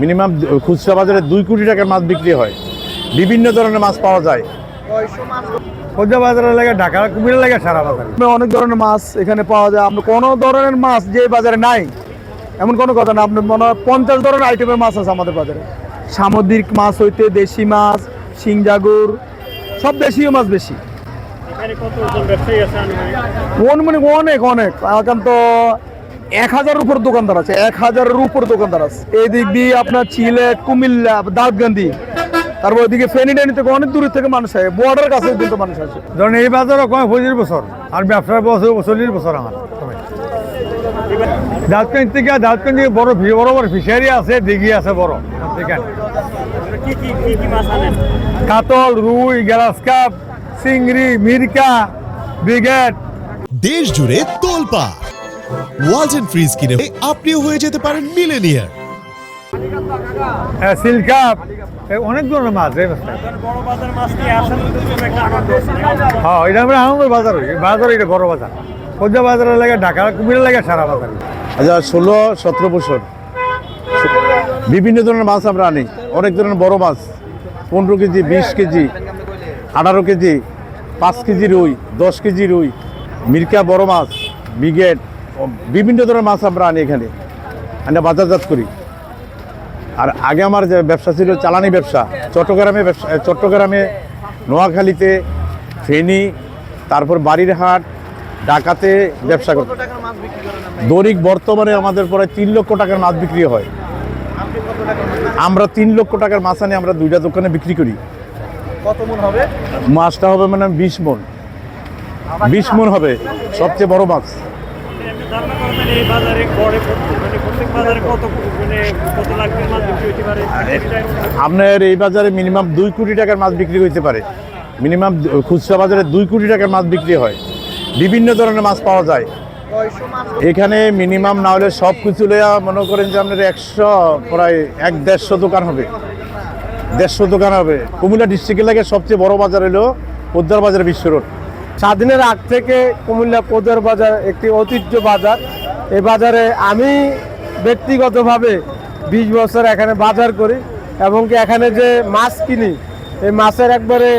Minimum খুচরা বাজারে দুই কোটি টাকার মাছ বিক্রি হয়। বিভিন্ন ধরনের মাছ পাওয়া যায়। খোঁজা বাজারের লাগে ঢাকা কুমিরের লাগে সারা বাজারে। অনেক ধরনের মাছ এখানে পাওয়া যায়। আপনি কোনো ধরনের মাছ যে বাজারে নাই এমন কোনো কথা না। আপনি মনে হয় পঞ্চাশ ধরনের আইটেমের মাছ আছে আমাদের বাজারে। সামুদ্রিক মাছ হইতে দেশি মাছ শিংজাগুর সব দেশীয় মাছ বেশি। কোন মানে অনেক অনেক। এখন তো এক হাজারের উপর দোকানদার আছে এক হাজারের উপর দোকানদার আছে। এই দিক দিয়ে আপনার চিলেট কুমিল্লা দাউদগান্ধি তারপর ওইদিকে ফেনিডানি থেকে অনেক দূর থেকে মানুষ আসে বর্ডার কাছে কিন্তু মানুষ আসে। ধরুন এই বাজারও কমে পঁচিশ বছর আর ব্যবসার বছর চল্লিশ বছর আমার। দাঁতকান থেকে দাঁতকান থেকে বড় বড় বড় ফিশারি আছে দিঘি আছে বড় কাতল রুই গ্যালাস কাপ চিংড়ি মিরকা ব্রিগেড। দেশ জুড়ে তোলপা ওয়ালটন ফ্রিজ কিনে আপনিও হয়ে যেতে পারেন মিলেনিয়ার অনেক ধরনের মাছ হ্যাঁ এটা আমরা বাজার বাজার এটা বড় বাজার। খোঁজা বাজারের লাগে ঢাকা কুমিরের লাগে সারা বাজার। আচ্ছা ষোলো সতেরো বছর। বিভিন্ন ধরনের মাছ আমরা আনি। অনেক ধরনের বড় মাছ। পনেরো কেজি বিশ কেজি আঠারো কেজি পাঁচ কেজি রুই দশ কেজি রুই। মিরকা বড় মাছ ব্রিগেড বিভিন্ন ধরনের মাছ আমরা আনি এখানে। আমরা বাজারজাত করি। আর আগে আমার যে ব্যবসা ছিল চালানি ব্যবসা চট্টগ্রামে ব্যবসা চট্টগ্রামে নোয়াখালীতে ফেনী তারপর বাড়ির হাট ঢাকাতে ব্যবসা করতে দৈনিক বর্তমানে আমাদের প্রায় তিন লক্ষ টাকার মাছ বিক্রি হয়। আমরা তিন লক্ষ টাকার মাছ আনি আমরা দুইটা দোকানে বিক্রি করি। কত মন হবে? মাছটা হবে মানে বিশ মন। বিশ মন হবে সবচেয়ে বড় মাছ। আপনার এই বাজারে মিনিমাম দুই কোটি টাকার মাছ বিক্রি হইতে পারে। মিনিমাম খুচরা বাজারে দুই কোটি টাকার মাছ বিক্রি হয়। বিভিন্ন ধরনের মাছ পাওয়া যায়। এখানে মিনিমাম না হলে সব কিছু মনে করেন যে আপনার একশো প্রায় এক দেড়শো দোকান হবে। দেড়শো দোকান হবে। কুমিল্লা ডিস্ট্রিক্টের লাগে সবচেয়ে বড় বাজার হলো পোদ্দার বাজার বিশ্ব রোড স্বাধীনের আগ থেকে কুমিল্লা পদের বাজার একটি ঐতিহ্য বাজার। এ বাজারে আমি ব্যক্তিগতভাবে বিশ বছর এখানে বাজার করি এবং কি এখানে যে মাছ কিনি, এই মাছের একবারে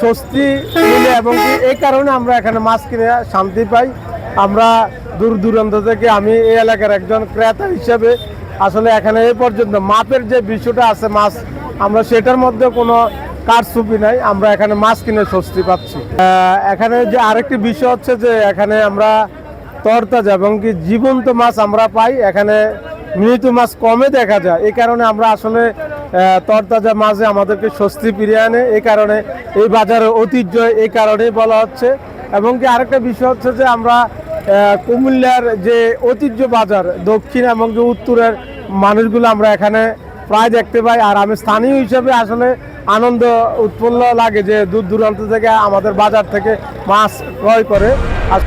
স্বস্তি মিলে এবং কি এই কারণে আমরা এখানে মাছ কিনে শান্তি পাই। আমরা দূর দূরান্ত থেকে আমি এই এলাকার একজন ক্রেতা হিসেবে আসলে এখানে এ পর্যন্ত মাপের যে বিষয়টা আছে মাছ, আমরা সেটার মধ্যে কোনো কারচুপি নাই, আমরা এখানে মাছ কিনে স্বস্তি পাচ্ছি। এখানে যে আরেকটি বিষয় হচ্ছে যে এখানে আমরা তরতাজা এবং কি জীবন্ত মাছ আমরা পাই, এখানে মৃত মাছ কমে দেখা যায়। এই কারণে আমরা আসলে তরতাজা মাঝে আমাদেরকে স্বস্তি ফিরিয়ে আনে, এই কারণে এই বাজারের ঐতিহ্য, এই কারণেই বলা হচ্ছে। এবং কি আরেকটা বিষয় হচ্ছে যে আমরা কুমিল্লার যে ঐতিহ্য বাজার, দক্ষিণ এবং যে উত্তরের মানুষগুলো আমরা এখানে প্রায় দেখতে পাই। আর আমি স্থানীয় হিসেবে আসলে আনন্দ উৎপন্ন লাগে যে দূর দূরান্ত থেকে আমাদের বাজার থেকে মাছ ক্রয় করে। আর